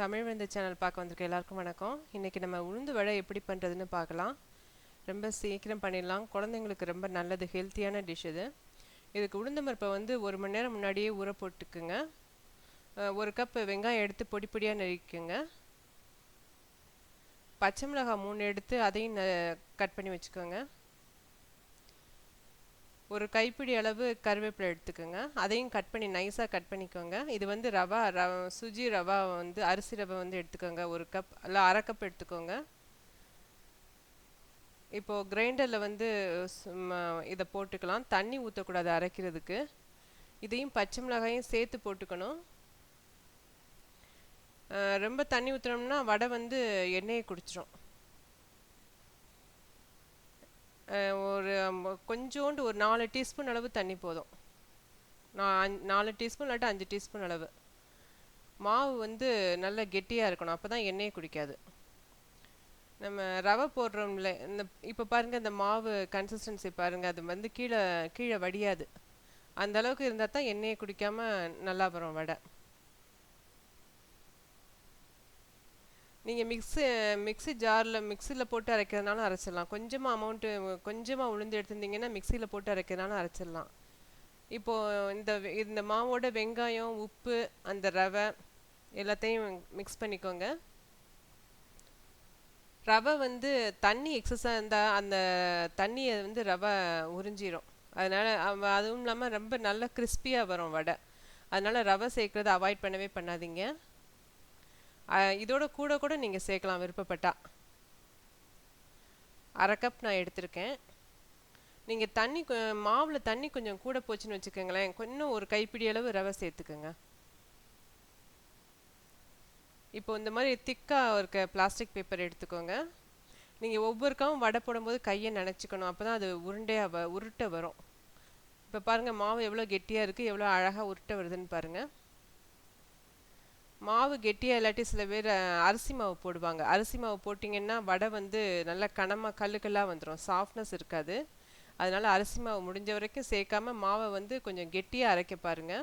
தமிழ் விருந்து சேனல் பார்க்க வந்திருக்க எல்லாருக்கும் வணக்கம். இன்றைக்கி நம்ம உளுந்து வடை எப்படி பண்ணுறதுன்னு பார்க்கலாம். ரொம்ப சீக்கிரம் பண்ணிடலாம். குழந்தைங்களுக்கு ரொம்ப நல்லது ஹெல்த்தியான டிஷ் இது. இதுக்கு உளுந்து பருப்பை வந்து ஒரு மணி நேரம் முன்னாடியே ஊற போட்டுக்குங்க. ஒரு கப் வெங்காயம் எடுத்து பொடி பொடியாக நறுக்குங்க பச்சை மிளகாய் மூணு எடுத்து அதையும் கட் பண்ணி வச்சுக்கோங்க. ஒரு கைப்பிடி அளவு கருவேப்பிலை எடுத்துக்கோங்க. அதையும் கட் பண்ணி நைஸாக கட் பண்ணிக்கோங்க. இது வந்து ரவா ரவ சுஜி ரவா வந்து அரிசி ரவை வந்து எடுத்துக்கோங்க. ஒரு கப் இல்லை அரை கப் எடுத்துக்கோங்க. இப்போது கிரைண்டரில் வந்து சும்மா இதை போட்டுக்கலாம். தண்ணி ஊற்றக்கூடாது அரைக்கிறதுக்கு. இதையும் பச்சை மிளகாயும் சேர்த்து போட்டுக்கணும். ரொம்ப தண்ணி ஊற்றுனோம்னா வடை வந்து எண்ணெயை குடிச்சிரும். ஒரு கொஞ்சோண்டு ஒரு நாலு டீஸ்பூன் அளவு தண்ணி போதும். நான் நாலு டீஸ்பூன் இல்லாட்டி அஞ்சு டீஸ்பூன் அளவு. மாவு வந்து நல்லா கெட்டியாக இருக்கணும். அப்போ தான் எண்ணெயை குடிக்காது. நம்ம ரவை போடுறோம்ல இந்த இப்போ பாருங்கள் இந்த மாவு கன்சிஸ்டன்சி பாருங்கள் அது வந்து கீழே கீழே வடியாது. அந்த அளவுக்கு இருந்தால் தான் எண்ணெயை குடிக்காமல் நல்லா வரும் வடை. நீங்கள் மிக்ஸி மிக்ஸி ஜாரில் மிக்ஸியில் போட்டு அரைக்கிறதுனாலும் அரைச்சிடலாம். கொஞ்சமாக அமௌண்ட்டு கொஞ்சமாக உளுந்து எடுத்திருந்தீங்கன்னா மிக்ஸியில் போட்டு அரைக்கிறதுனாலும் அரைச்சிடலாம். இப்போது இந்த இந்த மாவோட வெங்காயம் உப்பு அந்த ரவை எல்லாத்தையும் மிக்ஸ் பண்ணிக்கோங்க. ரவை வந்து தண்ணி எக்ஸஸாக இருந்தால் அந்த தண்ணியை வந்து ரவை உறிஞ்சிரும். அதனால் அவ- அதுவும் இல்லாமல் ரொம்ப நல்ல கிறிஸ்பியாக வரும் வடை. அதனால் ரவை சேர்க்குறத அவாய்ட் பண்ணவே பண்ணாதீங்க. இதோட கூட கூட நீங்கள் சேர்க்கலாம் விருப்பப்பட்டா. அரை கப் நான் எடுத்திருக்கேன். நீங்கள் தண்ணி மாவில் தண்ணி கொஞ்சம் கூட போச்சுன்னு வச்சுக்கோங்களேன். கொஞ்சம் ஒரு கைப்பிடி அளவு ரவை சேர்த்துக்கோங்க. இப்போ இந்த மாதிரி திக்காக இருக்க பிளாஸ்டிக் பேப்பர் எடுத்துக்கோங்க. நீங்கள் ஒவ்வொருக்காவும் வடை போடும்போது கையை நனைச்சிக்கணும். அப்போ தான் அது உருண்டையாக வ உருட்டை வரும். இப்போ பாருங்கள் மாவு எவ்வளோ கெட்டியாக இருக்குது எவ்வளோ அழகாக உருட்டை வருதுன்னு பாருங்கள் மாவு கெட்டியாக இல்லாட்டி சில பேர் அரிசி மாவு போடுவாங்க. அரிசி மாவு போட்டிங்கன்னா வடை வந்து நல்லா கனமாக கல்லுக்கல்லாக வந்துடும் சாஃப்ட்னஸ் இருக்காது. அதனால் அரிசி மாவு முடிஞ்ச வரைக்கும் சேர்க்காம மாவை வந்து கொஞ்சம் கெட்டியாக அரைக்க பாருங்க.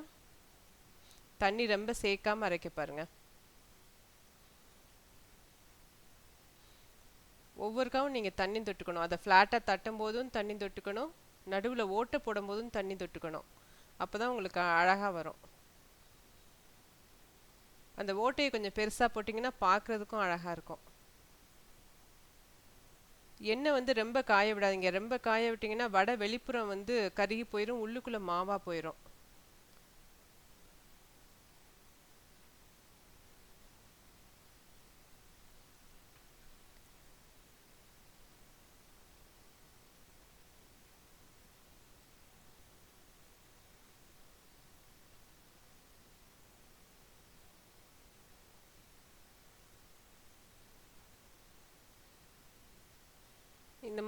தண்ணி ரொம்ப சேர்க்காம அரைக்க பாருங்க. ஒவ்வொருக்காவும் நீங்கள் தண்ணி தொட்டுக்கணும். அதை ஃப்ளாட்டாக தட்டும் போதும் தண்ணி தொட்டுக்கணும். நடுவில் ஓட்டை போடும் போதும் தண்ணி தொட்டுக்கணும். அப்போ தான் உங்களுக்கு அழகாக வரும். அந்த ஓட்டையை கொஞ்சம் பெருசாக போட்டிங்கன்னா பார்க்குறதுக்கும் அழகாக இருக்கும். எண்ணெய் வந்து ரொம்ப காய விடாதீங்க. ரொம்ப காய விட்டிங்கன்னா வடை வெளிப்புறம் வந்து கருகி போயிடும் உள்ளுக்குள்ளே மாவாக போயிடும்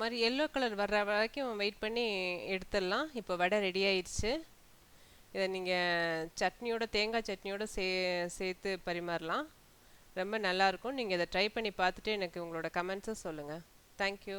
மாதிரி எல்லோ கலர் வர்ற வரைக்கும் வெயிட் பண்ணி எடுத்துடலாம். இப்போ வடை ரெடி ஆயிடுச்சு. இதை நீங்கள் சட்னியோட தேங்காய் சட்னியோட சே சேர்த்து பரிமாறலாம். ரொம்ப நல்லாயிருக்கும் நீங்கள் இதை ட்ரை பண்ணி பார்த்துட்டு எனக்கு உங்களோட கமெண்ட்ஸும் சொல்லுங்கள் தேங்க்யூ